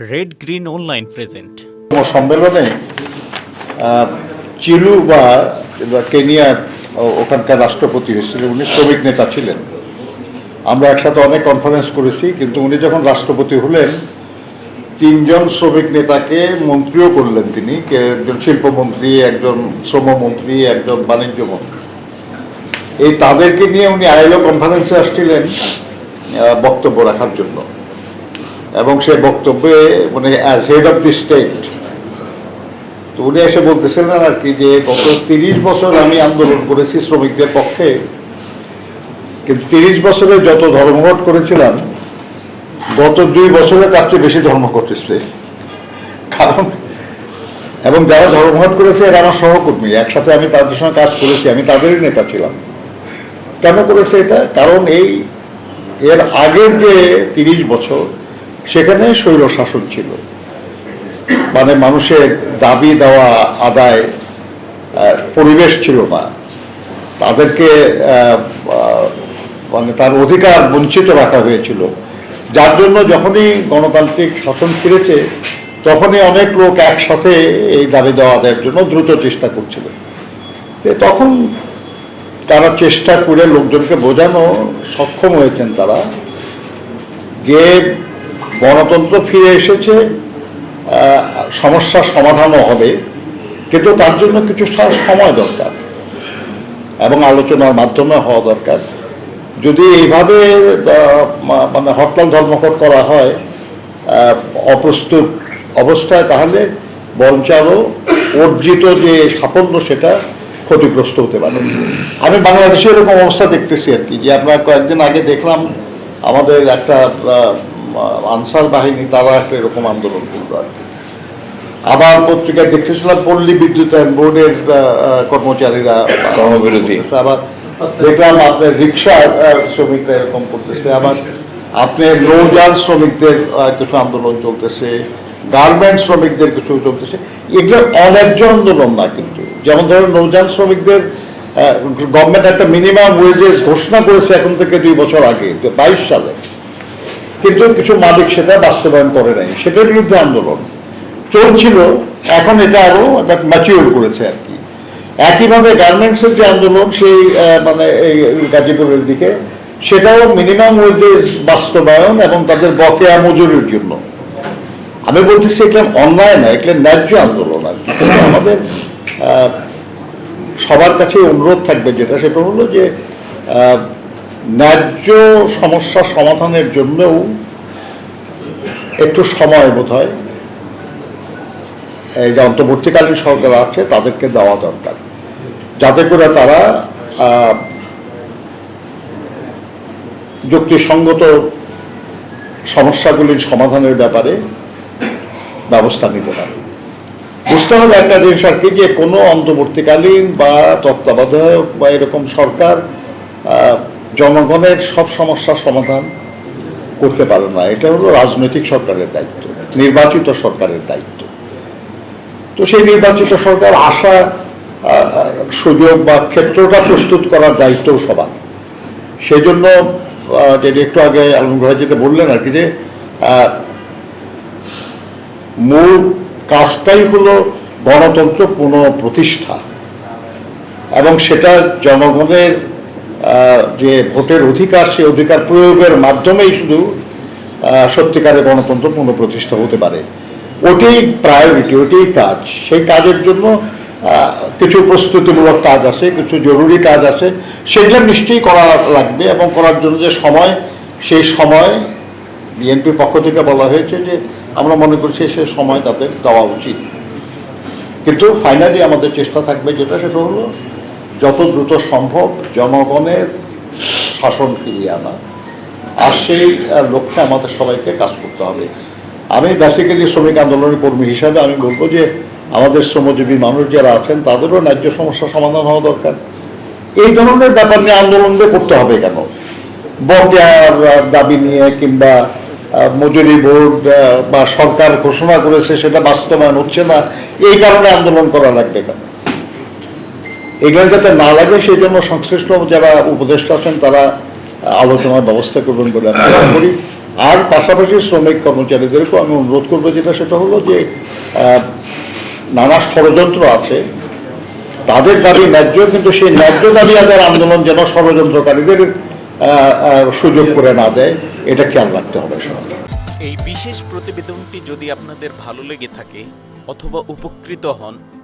Red green online present সম্মেলনে চিলু বা কেনিয়ার ওখানকার রাষ্ট্রপতি হয়েছিলেন উনি শ্রমিক নেতা ছিলেন। আমরা একসাথে অনেক কনফারেন্স করেছি, কিন্তু উনি যখন রাষ্ট্রপতি হলেন, তিনজন শ্রমিক নেতাকে মন্ত্রীও করলেন তিনি একজন শিল্পমন্ত্রী, একজন শ্রমমন্ত্রী, একজন বাণিজ্য মন্ত্রী। এই তাদেরকে নিয়ে উনি আইএলও কনফারেন্সে আসছিলেন বক্তব্য রাখার জন্য। এবং সে বক্তব্যে মানে as head of the state তো উনি এসে বলতেছিলেন আর কি যে গত তিরিশ বছর আমি আন্দোলন করেছি শ্রমিকদের পক্ষে, কিন্তু তিরিশ বছরে যত ধর্মঘট করেছিলাম, গত দুই বছরে তার চেয়ে বেশি ধর্মঘট এসছে কারণ, এবং যারা ধর্মঘট করেছে এরা আমার সহকর্মী, একসাথে আমি তাদের সঙ্গে কাজ করেছি, আমি তাদেরই নেতা ছিলাম। কেন করেছে এটা? কারণ এই, এর আগের যে তিরিশ বছর সেখানে স্বৈর শাসন ছিল। মানে মানুষের দাবি দেওয়া, আদায় পরিবেশ ছিল না। তাদেরকে মানে তার অধিকার বঞ্চিত রাখা হয়েছিল। যার জন্য যখনই গণতান্ত্রিক শাসন ফিরেছে, তখনই অনেক লোক একসাথে এই দাবি দেওয়া আদায়ের জন্য দ্রুত চেষ্টা করছিল। তখন তারা চেষ্টা করে লোকজনকে বোঝানো সক্ষম হয়েছেন তারা যে গণতন্ত্র ফিরে এসেছে সমস্যার সমাধানও হবে, কিন্তু তার জন্য কিছু সময় দরকার এবং আলোচনার মাধ্যমে হওয়া দরকার। যদি এইভাবে মানে হরতাল ধর্মঘট করা হয় অপ্রস্তুত অবস্থায়, তাহলে বরঞ্চ আরও অর্জিত যে সাফল্য, সেটা ক্ষতিগ্রস্ত হতে পারে। আমি বাংলাদেশে এরকম অবস্থা দেখতেছি আর কি, যে আমরা কয়েকদিন আগে দেখলাম আমাদের একটা আনসার বাহিনী তারা একটা এরকম আন্দোলন করল আর কি। আবার পত্রিকায় দেখতেছিলাম পল্লী বিদ্যুতায়ন বোর্ডের কর্মচারীরা কর্মবিরতি। আবার দেখলাম আপনার রিক্সা শ্রমিকরা এরকম করতেছে। আবার আপনার নৌযান শ্রমিকদের কিছু আন্দোলন চলতেছে। গার্মেন্ট শ্রমিকদের কিছু চলতেছে। এগুলো অন্যায্য আন্দোলন না কিন্তু। যেমন ধরুন নৌযান শ্রমিকদের গভর্নমেন্ট একটা মিনিমাম ওয়েজেস ঘোষণা করেছে এখন থেকে দুই বছর আগে বাইশ সালে। কিন্তু কিছু মালিক সেটা বাস্তবায়ন করে নাই। সেটার বিরুদ্ধে আন্দোলন। চলছিল, এখন এটা আরও ম্যাচিওর করেছে আর কি। একইভাবে গার্মেন্টসের যে আন্দোলন, সেই মানে এই গাজীপুরের দিকে, সেটাও মিনিমাম ওয়েজেস বাস্তবায়ন এবং তাদের বকেয়া মজুরির জন্য। আমি বলতেছি, এটা অন্যায় না, এটা ন্যায্য আন্দোলন আর কি। আমাদের সবার কাছে অনুরোধ থাকবে যেটা, সেটা হলো যে ন্যায্য সমস্যা সমাধানের জন্যও একটু সময় বোধ হয় এই যে অন্তর্বর্তীকালীন সরকার আছে, তাদেরকে দেওয়া দরকার। যাতে করে তারা যুক্তিসঙ্গত সমস্যাগুলির সমাধানের ব্যাপারে ব্যবস্থা নিতে পারে। বুঝতে হবে একটা জিনিস আর কি, যে কোনো অন্তর্বর্তীকালীন বা তত্ত্বাবধায়ক বা এরকম সরকার জনগণের সব সমস্যার সমাধান করতে পারে না। এটা হলো রাজনৈতিক সরকারের দায়িত্ব, নির্বাচিত সরকারের দায়িত্ব। তো সেই নির্বাচিত সরকার আসা সুযোগ বা ক্ষেত্রটা প্রস্তুত করার দায়িত্ব সবার। সেই জন্য যেটা একটু আগে আলম ভাই যেটা বললেন আর কি যে মূল কাজটাই হলো গণতন্ত্র পুনঃপ্রতিষ্ঠা। এবং সেটা জনগণের যে ভোটের অধিকার, সেই অধিকার প্রয়োগের মাধ্যমেই শুধু সত্যিকারের গণতন্ত্র পুনঃপ্রতিষ্ঠা হতে পারে। ওটাই প্রায়োরিটি ওটাই কাজ। সেই কাজের জন্য কিছু প্রস্তুতিমূলক কাজ আছে, কিছু জরুরি কাজ আছে। সেগুলো নিশ্চয়ই করা লাগবে এবং করার জন্য যে সময়, সেই সময় বিএনপির পক্ষ থেকে বলা হয়েছে যে, আমরা মনে করছি সে সময় তাদের দেওয়া উচিত। কিন্তু ফাইনালি আমাদের চেষ্টা থাকবে যেটা, সেটা হলো যত দ্রুত সম্ভব জনগণের শাসন ফিরিয়ে আনা। আর সেই লক্ষ্যে আমাদের সবাইকে কাজ করতে হবে। আমি বেসিক্যালি শ্রমিক আন্দোলনের কর্মী হিসাবে আমি বলব যে, আমাদের শ্রমজীবী মানুষ যারা আছেন, তাদেরও ন্যায্য সমস্যার সমাধান হওয়া দরকার। এই ধরনের ব্যাপার নিয়ে আন্দোলনকে করতে হবে কেন? বকেয়ার দাবি নিয়ে কিংবা মজুরি বোর্ড বা সরকার ঘোষণা করেছে সেটা বাস্তবায়ন হচ্ছে না, এই কারণে আন্দোলন করা লাগবে কেন? এগুলো যাতে না লাগে, সেই জন্য সংশ্লিষ্ট যারা উপদেষ্টা আছেন, তারা আলোচনার ব্যবস্থা করবেন বলে আমি আশা করি। আর পাশাপাশি শ্রমিক কর্মচারীদেরকেও আমি অনুরোধ করব যেটা, সেটা হলো যে নানা ষড়যন্ত্র আছে। তাদের দাবি ন্যায্য, কিন্তু সেই ন্যায্য দাবি আদায়ের আন্দোলন যেন ষড়যন্ত্রকারীদের সুযোগ করে না দেয়, এটা খেয়াল রাখতে হবে এই বিশেষ প্রতিবেদনটি যদি আপনাদের ভালো লেগে থাকে অথবা উপকৃত হন